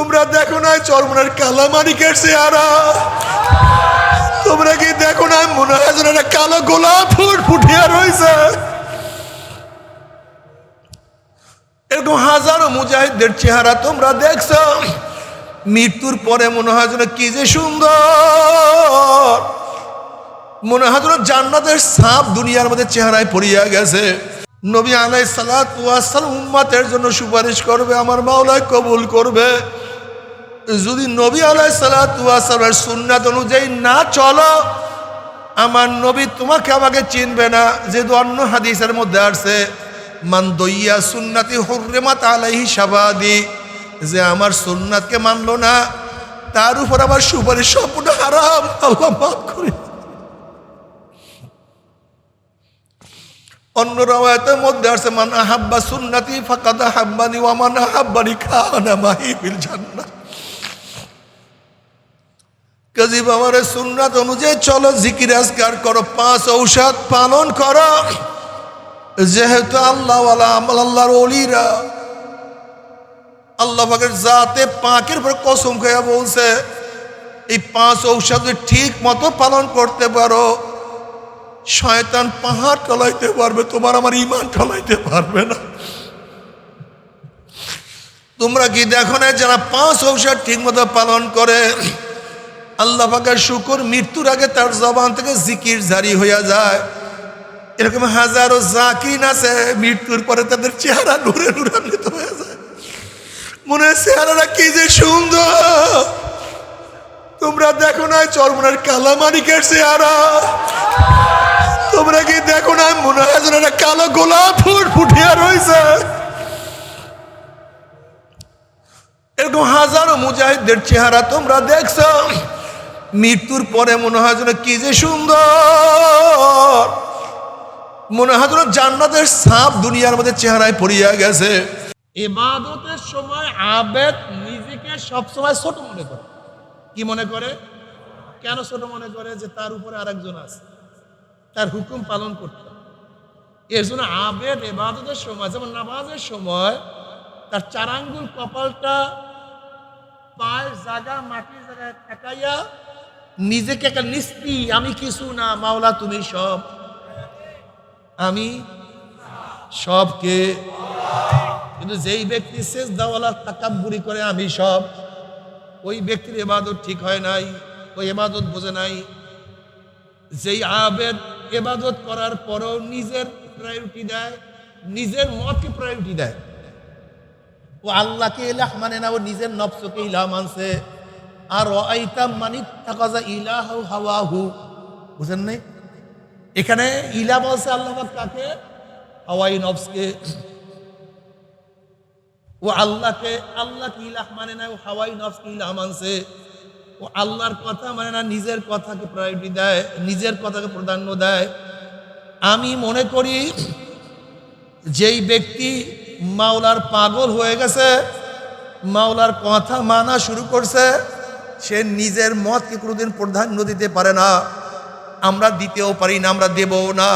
তোমরা দেখো না চরমনের কালামানিকের চেহারা? তোমরা কি দেখো না মনে হয় যেন একটা কালো গোলাপ ফুট ফুটিয়া রয়েছে এরকম হাজারো মুজাহিদদের চেহারা তোমরা দেখছ। মৃত্যুর পরে মনে হয় যেন কি যে সুন্দর। মনে হয় যেন জান্নাতের সাপ দুনিয়ার মধ্যে চেহারায় পড়িয়া গেছে। নবী আলাই সালাম উম্মাতের জন্য সুপারিশ করবে, আমার মাওলায় কবুল করবে। যদি নবী আলাই সালামের সুন্নাত অনুযায়ী না চলো, আমার নবী তোমাকে আমাকে চিনবে না। যেহেতু অন্য হাদিসের মধ্যে আসছে, মান দইয়া সুন্নাতি হর্রেমাত আলাইহি সাবাদি যে আমার সুন্নাতকে মানলো না, তার উপর আমার সুপারিশ সম্পূর্ণ হারাম। আল্লাহ মাফ করে অন্য রাওয়ায়াতের মধ্যে আছে মান আহাব্বা সুন্নাতি ফাকাদ আহাব্বানি ওয়া মান আহাব্বানি খানা মাহি বিল জান্নাহ কাজী বাবার সুন্নাত অনুযায়ী চলো, জিকির আজকার করো, পাঁচ ঔষধ পালন করো। যেহেতু আল্লাহ আল্লাহর অলিরা আল্লাহ পাকের জাতে পাকের উপর কসম খেয়া বলছে, এই পাঁচ ঔষধ ঠিক মতো পালন করতে পারো, শয়তান পাহাড় টলাইতে পারবে, তোমার আমার ইমান টলাইতে পারবে না। তোমরা কি দেখো না, যারা পাঁচ ঔষধ ঠিক মতো পালন করে আল্লাহ পাকের শুকুর, মৃত্যুর আগে তার জবান থেকে জিকির জারি হইয়া যায়। এরকম হাজারো জাকিন আছে, মৃত্যুর পরে তাদের চেহারা নূরে নূরান্বিত হয়ে যায়। মনে চেহারাটা কি যে সুন্দর। তোমরা দেখো না চরমনের কালামানিকের চেহারা। তোমরা কি দেখো না মনে হয় যেন একটা কালো গোলাপ ফুট ফুটিয়া রয়েছে এরকম হাজারো মুজাহিদদের চেহারা তোমরা দেখছ। মৃত্যুর পরে মনে হয় যেন কি যে সুন্দর। মনে হয় যেন জান্নাতের সাপ দুনিয়ার মধ্যে চেহারায় পড়িয়া গেছে। এবাদতের সময় আবেদ নিজেকে সবসময় ছোট মনে করে। কি মনে করে? কেন ছোট মনে করে? যে তার উপরে আরেকজন আছে। তার হুকুম পালন করতে এর জন্য আবেদ এবাদতের সময়, যেমন নামাজের সময়, তার চারাঙ্গুল কপালটা পায়ের জায়গা, মাটির জায়গায় ঠেকাইয়া নিজেকে একটা নিস্তি, আমি কিছু না, মাওলা তুমি সব। আমি সবকে কিন্তু যেই ব্যক্তি শেষ দাওয়ালা তাকাব্বুরি করে, আমি সব। ওই ব্যক্তির এবাদত ঠিক হয় নাই, ওই এবাদত বোঝে নাই। যেই আবেদ এবাদত করার পরও নিজের প্রায়োরিটি দেয়, নিজের মতকে প্রায়োরিটি দেয়। ও আল্লাহকে ইলাহ মানে না, ও নিজের নফসকে ইলাহ মানছে। আর আইতাম মানিক থাকা ইলাহ হাওয়াহু। বুঝেন নাই? এখানে ইলা বলছে আল্লাহ কাকে? হাওয়াই নফসকে। ও আল্লাহকে আল্লাহকে ইলাহ মানে না, ও হাওয়াই নফসকে ইলাহ মানছে। ও আল্লাহর কথা মানে না, নিজের কথাকে প্রায়োরিটি দেয়, নিজের কথাকে প্রাধান্য দেয়। আমি মনে করি, যেই ব্যক্তি মাওলার পাগল হয়ে গেছে, মাওলার কথা মানা শুরু করছে সে নিজের মতকে কোনোদিন প্রাধান্য দিতে পারে না। আমরা দিতেও পারি না, আমরা দেবও না।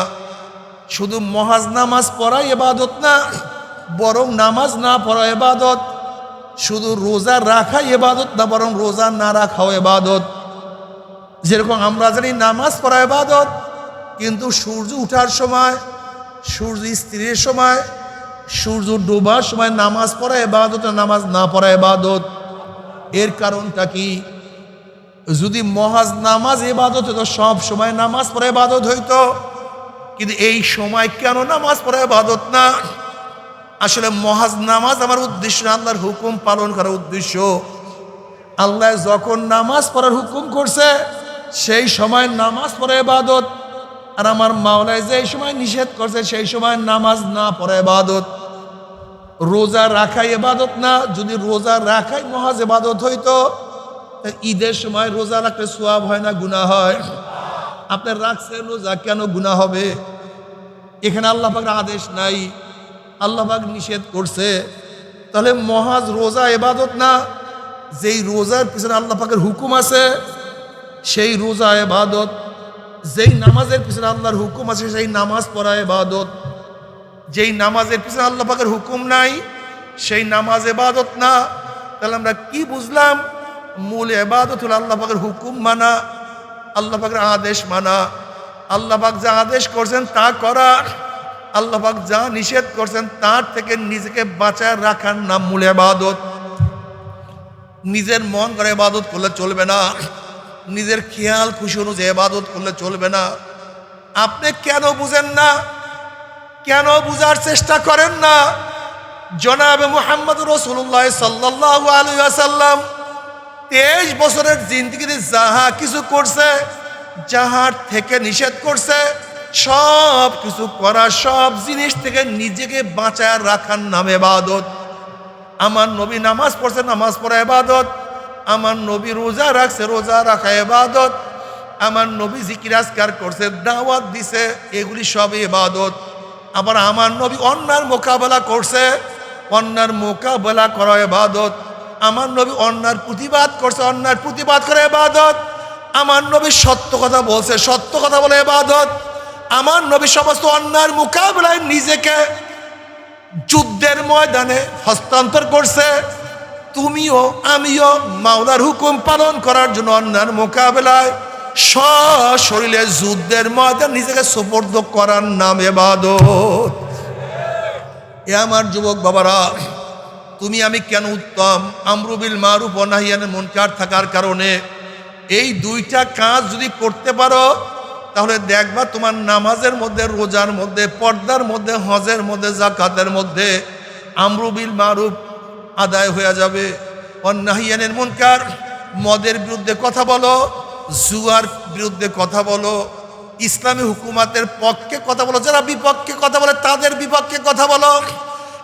শুধু মহাজ নামাজ পড়াই এবাদত না, বরং নামাজ না পড়া এবাদত শুধু রোজা রাখাই এবাদত না, বরং রোজা না রাখাও এবাদত যেরকম আমরা জানি নামাজ পড়া এবাদত কিন্তু সূর্য উঠার সময়, সূর্য স্ত্রীর সময়, সূর্য ডোবার সময় নামাজ পড়া এবাদত নামাজ না পড়া এবাদত এর কারণটা কি? যদি মহাজ নামাজ এবাদত হতো সব সময় নামাজ পড়ে এবাদত হইতো। কিন্তু এই সময় কেন নামাজ পড়া এবাদত না? আসলে মহাজ নামাজ আমার উদ্দেশ্য আল্লাহর হুকুম পালন করার উদ্দেশ্য। আল্লাহ যখন নামাজ পড়ার হুকুম করছে, সেই সময় নামাজ পড়ে এবাদত। আর আমার মাওলায় যে সময় নিষেধ করছে, সেই সময় নামাজ না পড়ে এবাদত। রোজা রাখাই এবাদত না, যদি রোজা রাখাই মহাজ এবাদত হইতো ঈদের সময় রোজা রাখলে সোয়াব হয় না গুণা হয়? আপনার রাখছেন রোজা কেন গুণা হবে? এখানে আল্লাহ পাকের আদেশ নাই। আল্লাহ পাক নিষেধ করছে। তাহলে মহাজ রোজা এবাদত না? যেই রোজার পিছনে আল্লাহ পাকের হুকুম আছে, সেই রোজা এবাদত। যেই নামাজের পিছনে আল্লাহর হুকুম আছে, সেই নামাজ পড়া এবাদত। যেই নামাজের পিছনে আল্লাহ পাকের হুকুম নাই, সেই নামাজ এবাদত না। তাহলে আমরা কি বুঝলাম? মূল এবাদত হলো আল্লাহ পাকের হুকুম মানা, আল্লাহ পাকের আদেশ মানা। আল্লাহ পাক যা আদেশ করছেন তা করা আল্লাহ পাক যা নিষেধ করছেন তার থেকে নিজেকে বাঁচায় রাখার নাম মূল এবাদত নিজের মন করে এবাদত করলে চলবে না, নিজের খেয়াল খুশি অনুযায়ী এবাদত করলে চলবে না। আপনি কেন বুঝেন না? কেন বুঝার চেষ্টা করেন না? জনাবে মোহাম্মদ রসুল্লাহ সাল্লাহ আলু আসাল্লাম তেইশ বছরের জিন্দগিতে যাহা কিছু করছে, যাহার থেকে নিষেধ করছে, সব কিছু করা, সব জিনিস থেকে নিজেকে বাঁচায় রাখার নাম এবাদত আমার নবী নামাজ পড়ছে, নামাজ পড়া এবাদত আমার নবী রোজা রাখছে, রোজা রাখা এবাদত আমার নবী জিকিরাজকার করছে, দাওয়াত দিছে, এগুলি সবই এবাদত আবার আমার নবী অন্যার মোকাবেলা করছে, অন্যার মোকাবেলা করা এবাদত আমার নবী অন্যার প্রতিবাদ করছে, অন্যার প্রতিবাদ করে এবাদত আমার নবী সত্য কথা বলছে, সত্য কথা বলে এবাদত আমার নবী সমস্ত অন্যার মোকাবেলায় নিজেকে যুদ্ধের ময়দানে হস্তান্তর করছে। তুমিও, আমিও মাওলার হুকুম পালন করার জন্য অন্যার মোকাবেলায় সশরীরে যুদ্ধের ময়দান নিজেকে সুপর্দ করার নাম এবাদত এ আমার যুবক বাবারা তুমি আমি কেন উত্তম? আমরুবিল মারুফ অনাহিয়ানের মনকার থাকার কারণে। এই দুইটা কাজ যদি করতে পারো, তাহলে দেখবা তোমার নামাজের মধ্যে, রোজার মধ্যে, পর্দার মধ্যে, হজের মধ্যে জাকাতের মধ্যে আমরুবিল মারুফ আদায় হয়ে যাবে। অন্যাহিয়ানের মনকার, মদের বিরুদ্ধে কথা বলো, জুয়ার বিরুদ্ধে কথা বলো, ইসলামী হুকুমাতের পক্ষে কথা বলো, যারা বিপক্ষে কথা বলে তাদের বিপক্ষে কথা বলো।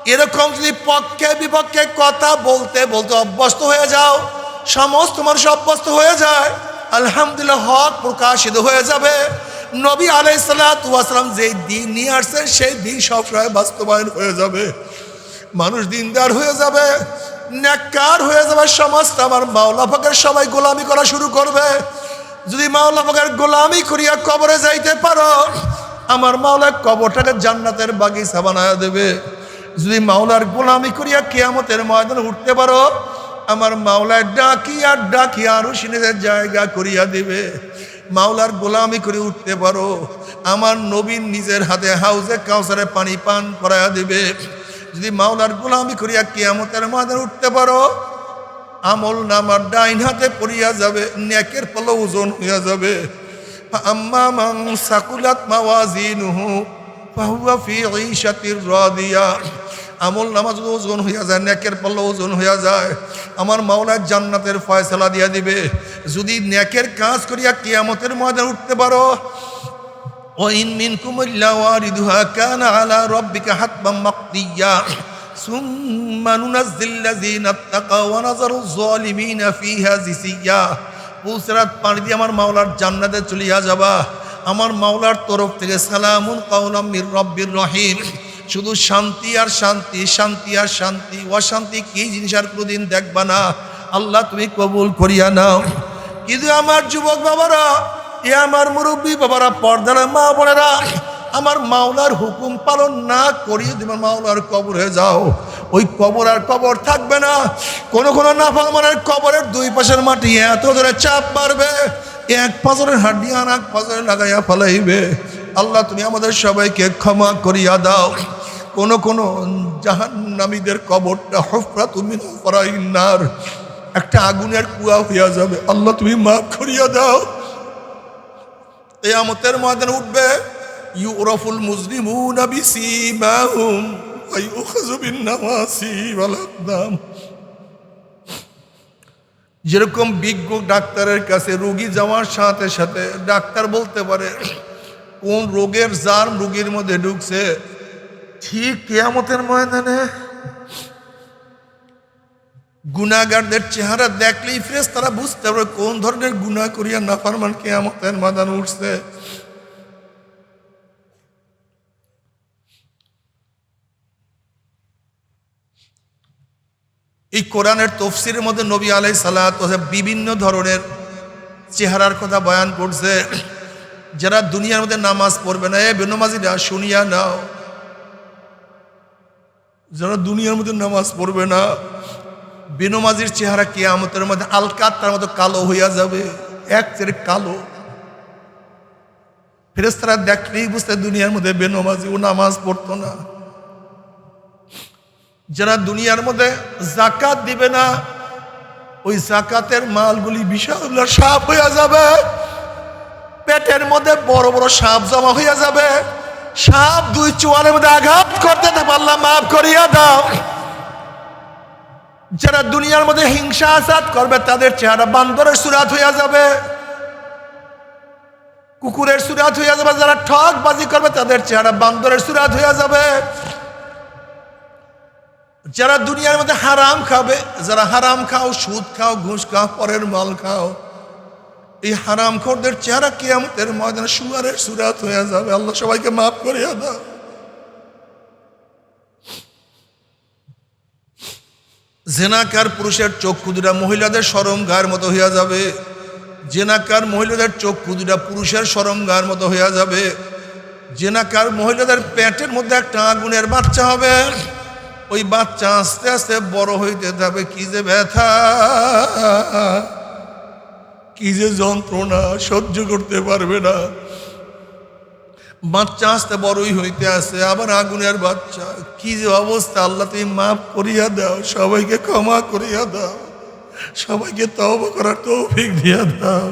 এরকম যদি পক্ষে বিপক্ষে কথা বলতে বলতে অভ্যস্ত হয়ে যাও, সমস্ত মানুষ অভ্যস্ত হয়ে যায়, আলহামদুলিল্লাহ হক প্রকাশিত হয়ে যাবে। নবী আলাইসালাম যে দিন নিয়ে আসছেন, সেই দিন সবসময় বাস্তবায়ন হয়ে যাবে। মানুষ দিনদার হয়ে যাবে, নেককার হয়ে যাবে সমাজটা আমার মাওলা ফাঁকের সবাই গোলামি করা শুরু করবে। যদি মাওলা ফাঁকের গোলামি করিয়া কবরে যাইতে পারো, আমার মাওলা কবরটাকে জান্নাতের বাগিচা বানায় দেবে। যদি মাওলার গোলামি করিয়া কেয়ামতের ময়দানে উঠতে পারো, আমার মাওলার ডাকি ডাকিয়া ডাকি আরও সিনেদের জায়গা করিয়া দিবে। মাওলার গোলামি করে উঠতে পারো, আমার নবীন নিজের হাতে হাউজে কাউসারে পানি পান করাইয়া দিবে। যদি মাওলার গোলামি করিয়া কিয়ামতের মাঝে উঠতে পারো, আমল নামার ডাইন হাতে পড়িয়া যাবে, নেকের পলো ওজন হইয়া যাবে। আম্মা মাং সাকুলাত মাওয়াজিনুহু আমল নামাজ ওজন হইয়া যায়, নেকের পাল্লা ওজন হইয়া যায়। আমার মাওলার জান্নাতের ফয়সলা দিয়া দিবে। যদি নেকের কাজ করিয়া কিয়ামতের ময়দান উঠতে পারো কানা আলা ফিহা আমার মাওলার জান্নাতে চলিয়া যাবা। আমার মাওলার তরফ থেকে সালামুন কাউলাম মির রব্বির রহিম। শুধু শান্তি আর শান্তি শান্তি আর শান্তি, অশান্তি কি জিনিস আর কোনোদিন দেখবা না। আল্লাহ তুমি কবুল করিয়া নাও। কিন্তু আমার যুবক বাবারা, এ আমার মুরব্বী বাবারা, পর্দার মা বোনেরা, আমার মাওলার হুকুম পালন না করিয়ে তোমার মাওলার কবর যাও। ওই কবর আর কবর থাকবে না। কোন কোন নাফালমানের কবরের দুই পাশের মাটি এত ধরে চাপ মারবে। এক পাজরের হাড্ডি আর এক পাজরে লাগাইয়া ফেলাইবে। আল্লাহ, তুমি আমাদের সবাইকে ক্ষমা করিয়া দাও। কোন কোন জাহান্নামীদের কবরটা হফরা তুমি নার। একটা আগুনের কুয়া হইয়া যাবে। আল্লাহ, তুমি মাফ করিয়া দাও। কেয়ামতের ময়দানে উঠবে। ইউরফুল মুসলিমুন বিসিমাহুম ওয়া ইউখাযু বিন নাওয়াসি ওয়াল আকদাম যেরকম বিজ্ঞ ডাক্তারের কাছে রুগী যাওয়ার সাথে সাথে ডাক্তার বলতে পারে, কোন রোগের জার্ম রুগীর মধ্যে ঢুকছে, ঠিক কেয়ামতের ময়দানে গুণাগারদের চেহারা দেখলেই ফ্রেশ তারা বুঝতে পারবে কোন ধরনের গুণা করিয়া নাফারমান কেয়ামতের ময়দান উঠছে। এই কোরআনের তফসিরের মধ্যে নবী আলাই সালাত বিভিন্ন ধরনের চেহারার কথা বয়ান করছে। যারা দুনিয়ার মধ্যে নামাজ পড়বে না, এ বেনমাজিরা শুনিয়া নাও। যারা দুনিয়ার মধ্যে নামাজ পড়বে না বেনমাজির চেহারা কিয়ামতের মধ্যে আলকাত্তার মতো কালো হইয়া যাবে, এক চেরে কালো। ফেরেস্তারা দেখলেই বুঝতে দুনিয়ার মধ্যে বেনমাজি ও নামাজ পড়তো না। যারা দুনিয়ার মধ্যে জাকাত দিবে না, ওই জাকাতের মালগুলি বিশাল সাপ হইয়া যাবে, পেটের মধ্যে বড় বড় সাপ জমা হইয়া যাবে, সাপ দুই চোয়ালের মধ্যে আঘাত করতে না পারলাম, মাফ করিয়া দাও। যারা দুনিয়ার মধ্যে হিংসা আসাদ করবে, তাদের চেহারা বান্দরের সুরাত হইয়া যাবে, কুকুরের সুরাত হইয়া যাবে, যারা ঠক বাজি করবে, তাদের চেহারা বান্দরের সুরাত হইয়া যাবে। যারা দুনিয়ার মধ্যে হারাম খাবে, যারা হারাম খাও, সুদ খাও, ঘুষ খাও, পরের মাল খাও, এই হারাম খোরদের চেহারা কিয়ামতের ময়দানে সুয়ারের সুরাত হয়ে যাবে। আল্লাহ সবাইকে মাফ করিয়া দাও। জেনাকার পুরুষের চোখ দুটা মহিলাদের সরম গায়ের মতো হইয়া যাবে। জেনাকার মহিলাদের চোখ দুটা পুরুষের সরম গায়ের মতো হইয়া যাবে। জেনাকার মহিলাদের পেটের মধ্যে একটা আগুনের বাচ্চা হবে। ওই বাচ্চা আস্তে আস্তে বড় হইতে যাবে, কি যে ব্যথা। কি যে যন্ত্রণা, সহ্য করতে পারবে না। বাচ্চা আসতে বড়ই হইতে আসে আবার আগুনের বাচ্চা। কি যে অবস্থা আল্লাহ তুমি মাফ করিয়া দাও, সবাইকে ক্ষমা করিয়া দাও, সবাইকে তওবা করার তৌফিক দিয়া দাও।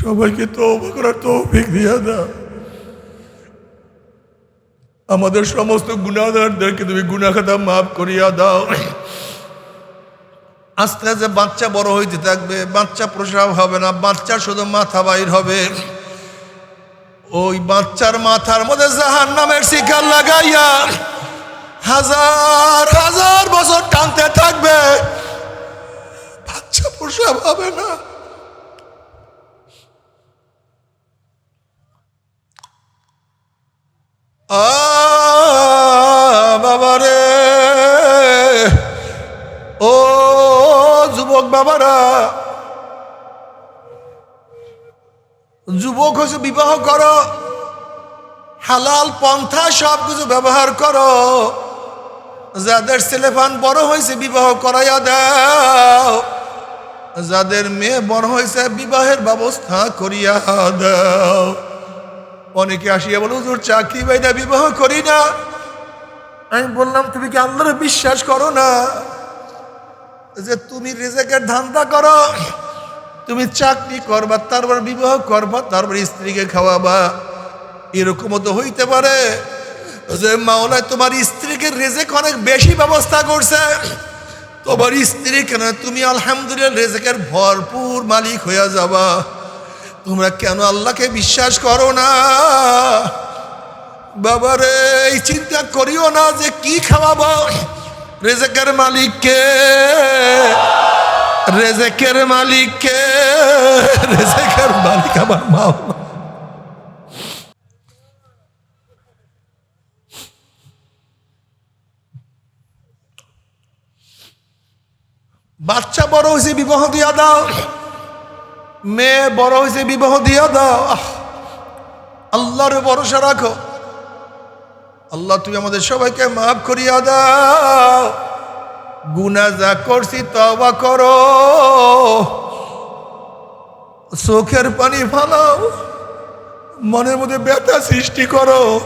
সবাইকে তওবা করার তৌফিক দিয়া দাও। আমাদের সমস্ত গুণাগারদেরকে তুমি গুণাখাতা মাফ করিয়া দাও। আস্তে আস্তে বাচ্চা বড় হইতে থাকবে, বাচ্চা প্রসাব হবে না, বাচ্চা শুধু মাথা বাইর হবে। ওই বাচ্চার মাথার মধ্যে জাহান নামের শিকার লাগাইয়া হাজার হাজার বছর টানতে থাকবে। বাচ্চা প্রসাব হবে না। বাবারে। ও যুবক বাবারা, যুবক হয়েছে, বিবাহ করো। হালাল পন্থা সব কিছু ব্যবহার করো। যাদের ছেলেফান বড় হয়েছে, বিবাহ করাইয়া দাও। যাদের মেয়ে বড় হয়েছে, বিবাহের ব্যবস্থা করিয়া দাও। অনেকে আসিয়া বলো, হুজুর চাকরি বাইনা বিবাহ করি না? আমি বললাম, তুমি কি আল্লাহরে বিশ্বাস করো না যে তুমি রেজেকের ধান্দা করো? তুমি চাকরি করবা, তারপর বিবাহ করবা, তারপর স্ত্রীকে খাওয়াবা। এরকমও তো হইতে পারে যে মাওলায় তোমার স্ত্রীকে রেজেক অনেক বেশি ব্যবস্থা করছে। তোমার স্ত্রী কেন? তুমি আলহামদুলিল্লাহ রেজেকের ভরপুর মালিক হইয়া যাবা। তোমরা কেন আল্লাহকে বিশ্বাস করো না? বাবারে, এই চিন্তা করিও না যে কি খাওয়াবো। রেজেকের মালিককে রেজেকের মালিককে, রেজেকের মালিক আমার মা। বাচ্চা বড় হয়েছে, বিবাহ দিয়া দাও। মেয়ে বড় হয়েছে, বিবাহ দিয়া দাও। আল্লাহর ভরসা রাখো। আল্লাহ, তুমি আমাদের সবাইকে মাফ করিয়া দাও। গুনা যা করছি তবা করো। চোখের পানি ফালাও। মনের মধ্যে ব্যথা সৃষ্টি করো।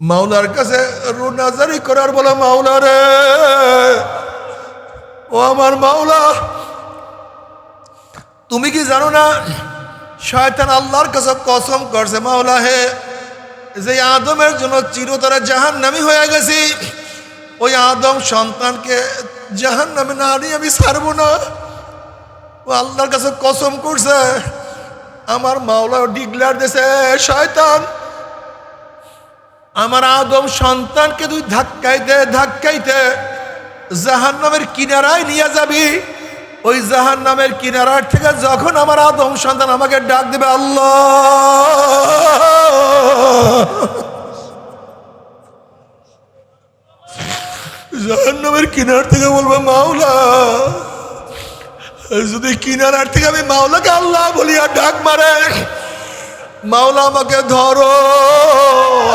মাওলার কাছে রুনাজারি করার বলো, মাওলা রে, ও আমার মাওলা তুমি কি জানো না? শয়তান আল্লাহর কাছে কসম করছে মাওলা হে যে আদমের জন্য চিরতরে জাহান নামি হয়ে গেছি, ওই আদম সন্তানকে জাহান নামে না নিয়ে আমি ছাড়বো না। ও আল্লাহর কাছে কসম করছে, আমার মাওলা ডিগলার দেশে শয়তান, আমার আদম সন্তানকে তুই ধাক্কাইতে ধাক্কাইতে জাহান নামের কিনারায় নিয়ে যাবি। ওই জাহান নামের কিনারার থেকে যখন আমার আদম সন্তান আমাকে ডাক দেবে, আল্লাহ! জাহান নামের কিনার থেকে বলব, মাওলা! যদি কিনারার থেকে আমি মাওলাকে আল্লাহ বলি আর ডাক মারে, মাওলা আমাকে ধরো,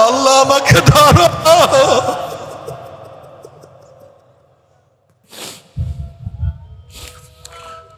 আল্লাহ আমাকে ধরো।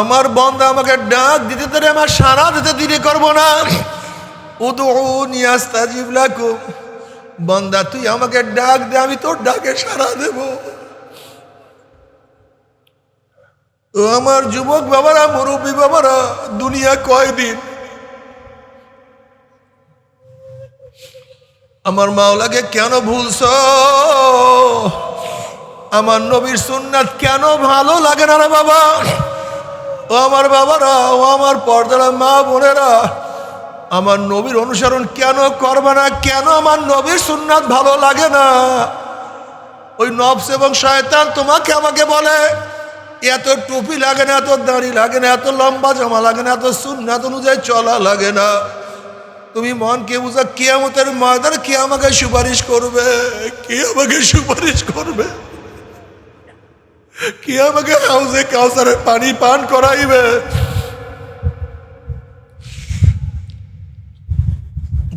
আমার বন্ধা আমাকে ডাক দিতে তারে আমার সারা দিতে দিনে করব না। উদুনি আস্তাজিব লাকুম। বন্দা, তুই আমাকে ডাক দে, আমি তোর ডাকে সারা দেব। ও আমার যুবক বাবারা, মুরব্বী বাবারা, দুনিয়া কয়দিন? আমার মাওলাকে কেন ভুলছ? আমার নবীর সুন্নাত কেন ভালো লাগে না বাবা? ও আমার বাবারা, ও আমার পর্দারা, মা বোনেরা, আমার নবীর অনুসরণ কেন করবে না? কেন আমার নবীর সুন্নাত ভালো লাগে না? ওই নবস এবং শয়তান তোমাকে আমাকে বলে, এত টুপি লাগে না, এত দাড়ি লাগে না, এত লম্বা জামা লাগে না, এত সুন্নাত অনুযায়ী চলা লাগে না। তুমি মনকে বুঝা, কিয়ামতের ময়দানে কে আমাকে সুপারিশ করবে? কে আমাকে সুপারিশ করবে? কে আমাকে হাউসে কাউসারে পানি পান করাইবে?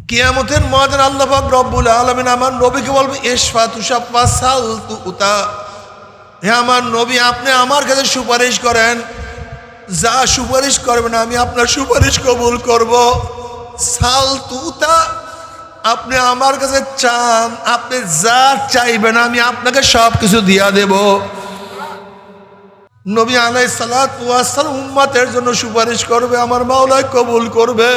কিয়ামতের ময়দান আল্লাহ পাক রব্বুল আলামিন আমার নবীকে বলবে এসফা তুষাফা সাল তু উতা। হে আমার নবী, আপনি আমার কাছে সুপারিশ করেন। যা সুপারিশ করবেন, আমি আপনার সুপারিশ কবুল করব। সাল তুতা আপনি আমার কাছে চান, আপনি যা চাইবেন, আমি আপনাকে সব কিছু দিয়া দেব। নবী আলাই সালাত উম্মাতের জন্য সুপারিশ করবে, আমার মাওলায় কবুল করবে।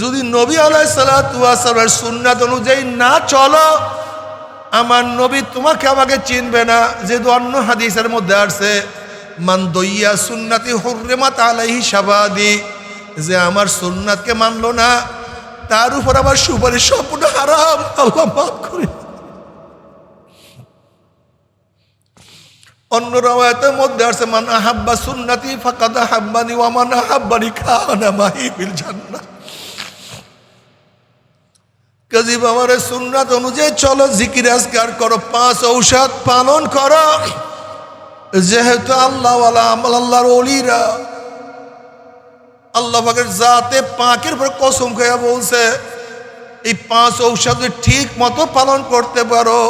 যদি নবী আলাই সালাতামের সুন্নাত অনুযায়ী না চলো, আমার নবী তোমাকে আমাকে চিনবে না। যেহেতু অন্য হাদিসের মধ্যে আসছে, মান দইয়া সুন্নাতি হর্রেমাত আলাইহি সাবাদি যে আমার সুন্নাতকে মানলো না, তার উপর আমার সুপারিশ সম্পূর্ণ হারাম। আল্লাহ মাফ করে অন্য রাওয়ায়াতের মধ্যে আছে মান আহাব্বা সুন্নাতি ফাকাদ আহাব্বানি ওয়া মান আহাব্বানি খানা মাহি বিল জান্নাহ। কাজী বাবার, সুন্নাত অনুযায়ী চলো, জিকির আজকার করো, পাঁচ ঔষধ পালন করো। যেহেতু আল্লাহ আল্লাহর অলিরা আল্লাহ পাকের জাতে পাকের পর কসম খেয়া বলছে, এই পাঁচ ঔষধ ঠিক মতো পালন করতে পারো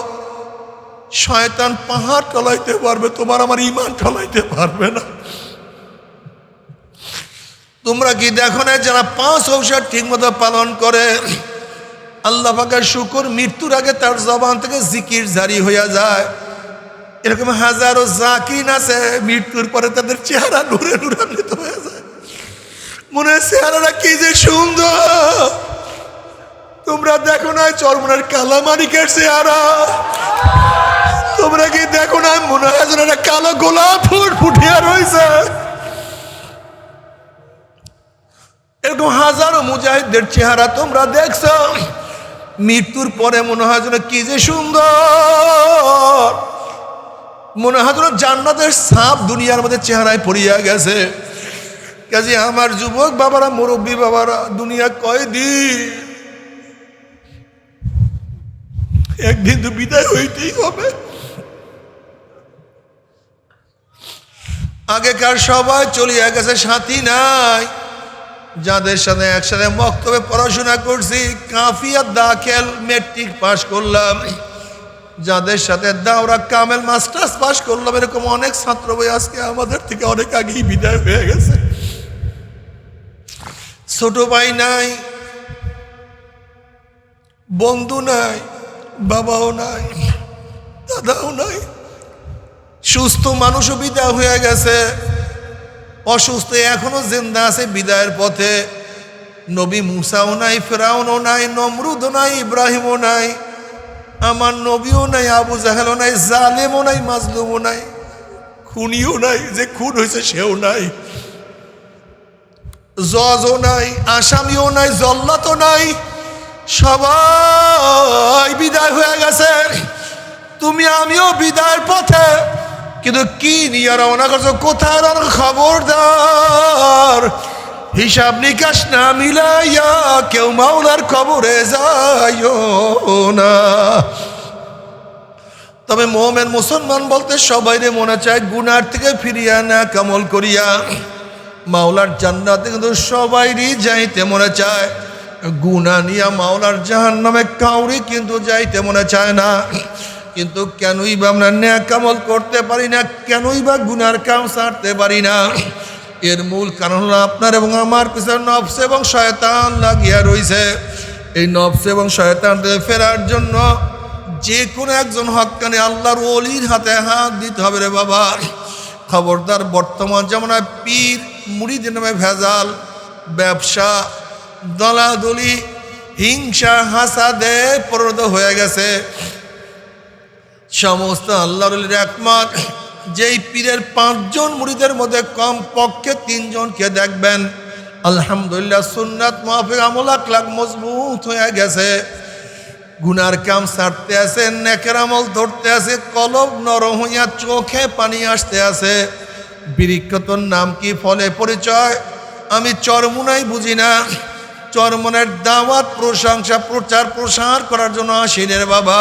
শয়তান পাহাড় টলাইতে পারবে, তোমার আমার ইমান টলাইতে পারবে না। তোমরা কি দেখো না যারা পাঁচ ঔষধ ঠিক মতো পালন করে, আল্লাহ পাকের শুকুর মৃত্যুর আগে তার জবান থেকে জিকির জারি হইয়া যায়। এরকম হাজারো জাকিন আছে, মৃত্যুর পরে তাদের চেহারা নূরে নূরান্বিত হয়ে যায়। মনে হয় চেহারাটা কি যে সুন্দর। তোমরা দেখো না চরমনের কালামানিকের চেহারা। তোমরা কি দেখো না মনে হয় যেন একটা কালো গোলাপ ফুট ফুটিয়া রয়েছে এরকম হাজারো মুজাহিদদের চেহারা তোমরা দেখছ। মৃত্যুর পরে মনে হয় যেন কি যে সুন্দর। মনে হয় যেন জান্নাতের সাপ দুনিয়ার মধ্যে চেহারায় পড়িয়া গেছে। কাজে আমার যুবক বাবারা, মুরব্বী বাবারা, দুনিয়া কয়দিন একদিন তো বিদায় হইতেই হবে। আগেকার সবাই চলিয়া গেছে সাথী নাই। যাদের সাথে একসাথে মক্তবে পড়াশোনা করছি কাফিয়া দাখেল মেট্রিক পাশ করলাম। যাদের সাথে দাওরা কামেল মাস্টার্স পাশ করলাম, এরকম অনেক ছাত্র বই আজকে আমাদের থেকে অনেক আগেই বিদায় হয়ে গেছে। ছোট ভাই নাই, বন্ধু নাই, বাবাও নাই, দাদাও নাই। সুস্থ মানুষও বিদায় হয়ে গেছে, অসুস্থ এখনও জিন্দা আছে বিদায়ের পথে। নবী মুসাও নাই, ফেরাউনও নাই, নমরুদও নাই, ইব্রাহিমও নাই, আমার নবীও নাই, আবু জাহেলও নাই, জালেমও নাই, মাজলুমও নাই, খুনিও নাই, যে খুন হয়েছে সেও নাই, জজও নাই, আসামিও নাই জল্লাতও নাই, সবাই বিদায় হয়ে গেছে। তুমি আমিও বিদায়ের পথে। কিন্তু কি নিয়ে রওনা করছ? কোথায় রওনা খবরদার? হিসাব নিকাশ না মিলাইয়া কেউ মাওলার খবরে যাইও না। তবে মোমেন মুসলমান বলতে সবাইরে মনে চায়, গুনার থেকে ফিরিয়া না, কামল করিয়া। মাওলার জান্নাতে কিন্তু সবাইরই যাইতে মনে চায়। গুনা নিয়া মাওলার জাহান নামে কাউরি কিন্তু যাইতে মনে চায় না। কিন্তু কেনই বা আমরা ন্যায় কামল করতে পারি না, কেনই বা গুনার কাম সারতে পারি না? এর মূল কারণ হলো আপনার এবং আমার পিছনে নফস এবং শয়তান লাগিয়া রয়েছে এই নফস এবং শয়তান থেকে ফেরার জন্য যে কোনো একজন হকানি আল্লাহর অলির হাতে হাত দিতে হবে রে বাবা। খবরদার বর্তমান যেমন পীর মুড়িদ নামে ভেজাল, ব্যবসা, দলাদলি, হিংসা, হাসাদে পরিণত হয়ে গেছে। সমস্ত আল্লাহর অলির একমত যেই পীরের পাঁচজন মুড়িদের মধ্যে কম পক্ষে তিনজনকে দেখবেন, আলহামদুলিল্লাহ সুন্নাত মাহফিক আমল আখলাক মজবুত হয়ে গেছে। গুনার কাম ছাড়তে আছে, নেকের আমল ধরতে আছে, কলব নরম হইয়া চোখে পানি আসতে আছে। বিরিক্ষতর নাম কি ফলে পরিচয়? আমি চরমুনাই বুঝি না। চরমনের দাওয়াত, প্রশংসা প্রচার প্রসার করার জন্য আসিনে রে বাবা।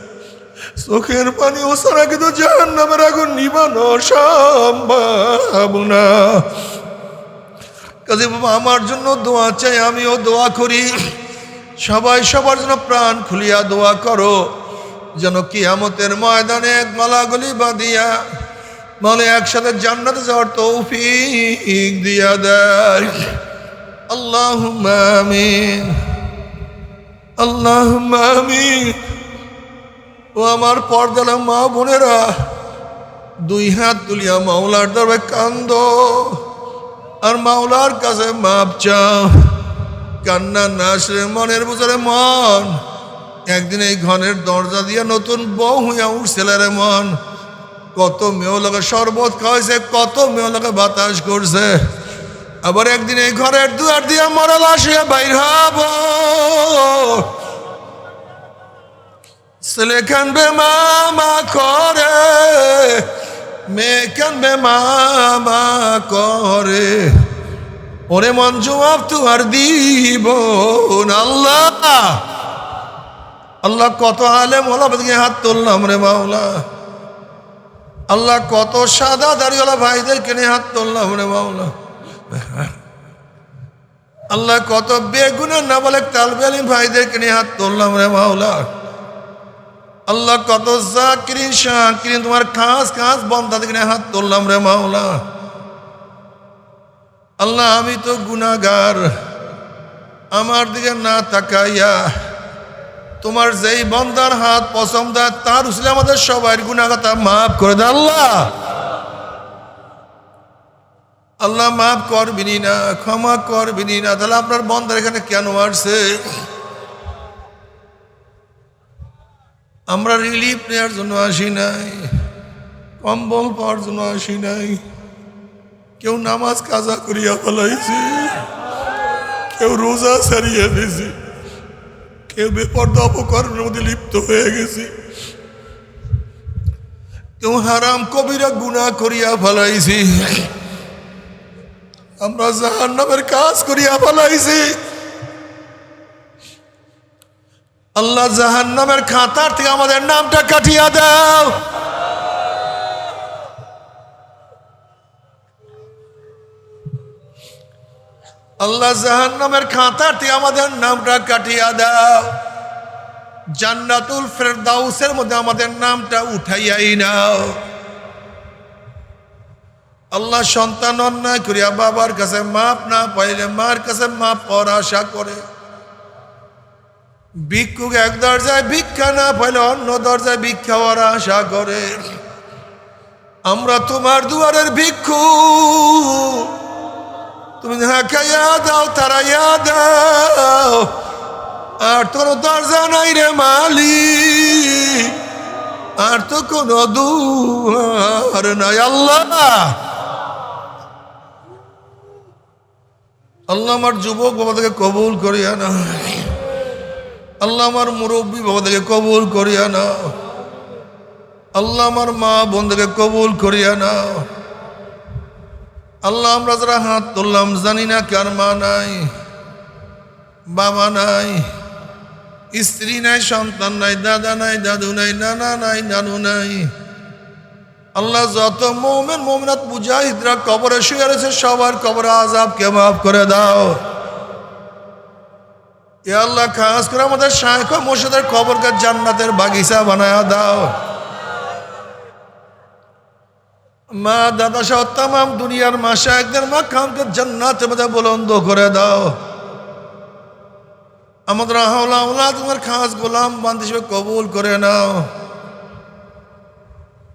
চোখের পানি ও সারা কিন্তু জাহান নামের আগুন নিবানো সম্ভব কাজে বাবা, আমার জন্য দোয়া চাই, আমিও দোয়া করি। সবাই সবার জন্য প্রাণ খুলিয়া দোয়া করো, যেন কিয়ামতের ময়দানে এক মালাগুলি বাঁধিয়া বলে একসাথে জান্নাতে যাওয়ার তৌফিক দিয়া দেয়। আল্লাহ আল্লাহ ও আমার পর্দালা মা বোনেরা, দুই হাত তুলিয়া মাওলার দরবে কান্দ। আর মাওলার কাছে মাপ চাও। কান্না না মনের বুঝারে মন। একদিন এই ঘনের দরজা দিয়ে নতুন বউ হইয়া উঠছিল রে মন। কত মেয়ে লোকে শরবত খাওয়াইছে, কত মেয়ে লোকে বাতাস করছে। আবার একদিন এই ঘরের দুয়ার দিয়া মরাল আসিয়া বাইর হব। ছেলে কানবে মামা করে, মেয়ে কানবে মামা করে। ওরে মন জবাব তু আর দিব আল্লাহ। আল্লাহ কত আলেম ওলাকে হাত তুললাম রে মাওলা। আল্লাহ কত সাদা দাড়িওয়ালা ভাইদেরকে নিয়ে হাত তুললাম রে মাওলা। আল্লাহ কত বেগুনের না বলে তালবেলিন ভাইদেরকে নিয়ে হাত তুললাম রে মাওলা। আল্লাহ কত জাকিরিন, শাকিরিন, তোমার খাস খাস নিয়ে হাত তুললাম রে মাওলা। আল্লাহ, আমি তো গুনাগার আমার দিকে না তাকাইয়া তোমার যেই বন্দার হাত পছন্দ তার উসলে আমাদের সবার গুণাগতা মাফ করে দে আল্লাহ। আল্লাহ, মাফ করবিনি না, ক্ষমা করবিনি না। তাহলে আপনার বন্দার এখানে কেন আসছে? আমরা রিলিফ নেওয়ার জন্য আসি নাই, কম্বল পাওয়ার জন্য আসি নাই। কেউ নামাজ কাজা করিয়া ফেলাইছে, কেউ রোজা সারিয়ে দিয়েছে কেউ বেপর্দা অপকর্মের মধ্যে লিপ্ত হয়ে গেছে। কেউ হারাম কবিরা গুণা করিয়া ফেলাইছি। আমরা জাহান নামের কাজ করিয়া ফেলাইছি। আল্লাহ জাহান নামের খাতার থেকে আমাদের নামটা কাটিয়া দাও। আল্লাহ জাহান নামের খাতার থেকে আমাদের নামটা কাটিয়া দাও। জান্নাতুল ফেরদাউসের মধ্যে আমাদের নামটা উঠাইয়াই নাও। আল্লাহ সন্তান অন্যায় করিয়া বাবার কাছে মাপ না পাইলে মার কাছে মাপ পাওয়ার আশা করে। ভিক্ষুক এক দরজায় ভিক্ষা না পাইলে অন্য দরজায় ভিক্ষা হওয়ার আশা করে। আমরা তোমার দুয়ারের ভিক্ষু তুমি যাকে ইয়া দাও তারা ইয়া দাও। আর তোর দরজা নাই রে মালি আর তো কোনো দুয়ার নাই, আল্লাহ। আল্লাহ আমার যুবক বাবা থেকে কবুল করিয়া না আল্লাহ আমার মুরব্বী বাবা থেকে কবুল করিয়া না আল্লাহ আমার মা বোনদেরকে কবুল করিয়া না আল্লাহ আমরা যারা হাত তুললাম, জানি না কার মা নাই, বাবা নাই, স্ত্রী নাই, সন্তান নাই, দাদা নাই, দাদু নাই, নানা নাই, নানু নাই। আল্লাহ যত মোমেন মোমনাথ মুজাহিদরা কবরে শুয়ে রয়েছে, সবার কবরে আজাবকে মাফ করে দাও। এ আল্লাহ করে আমাদের শাহ মসজিদের জান্নাতের বাগিচা বানায় দাও। মা দাদা সহ তাম দুনিয়ার মা খানকে জান্নাতের মধ্যে করে দাও। আমাদের আহলা তোমার খাস গোলাম বান্ধ হিসেবে কবুল করে নাও।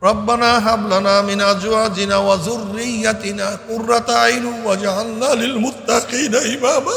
রব্বানা হাবলানা মিনা জুয়া জিনা ওয়াজুর রিয়াতিনা কুর্রাতা আইনু ওয়াজাহাল্লা লিল মুত্তাকিনা ইমামা।